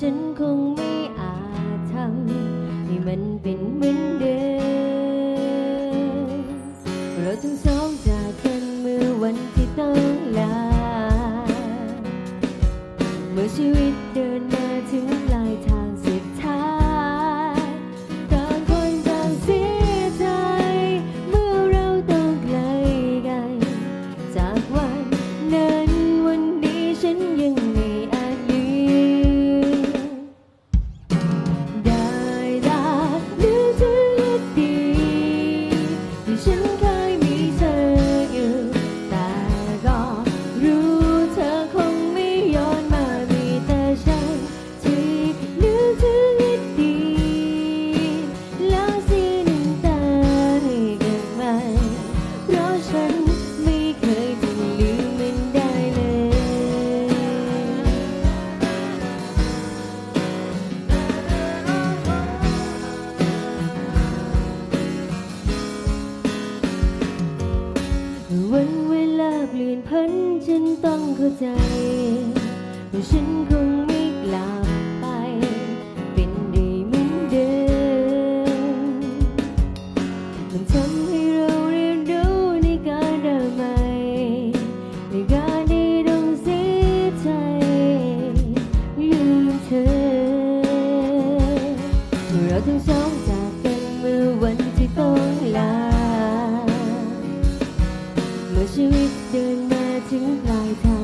ฉันคงไม่อาจทำให้มันเป็นเหมือนเดิมเราทั้งสองจากกันเมื่อวันที่ต้องลา เมื่อชีวิต you ฉันคงไม่กลับไป เป็นดีเหมือนเดิมมันทำให้เราเรียนรู้ในการเดิมใหม่ในการที่ต้องเสียใจลืมเธอเราทั้งสองจากกันเมื่อวันที่ต้องลา เมื่อชีวิตเดินมาถึงปลายทาง